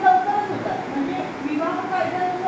लवकरच होतात. म्हणजे विवाह कायद्यानुसार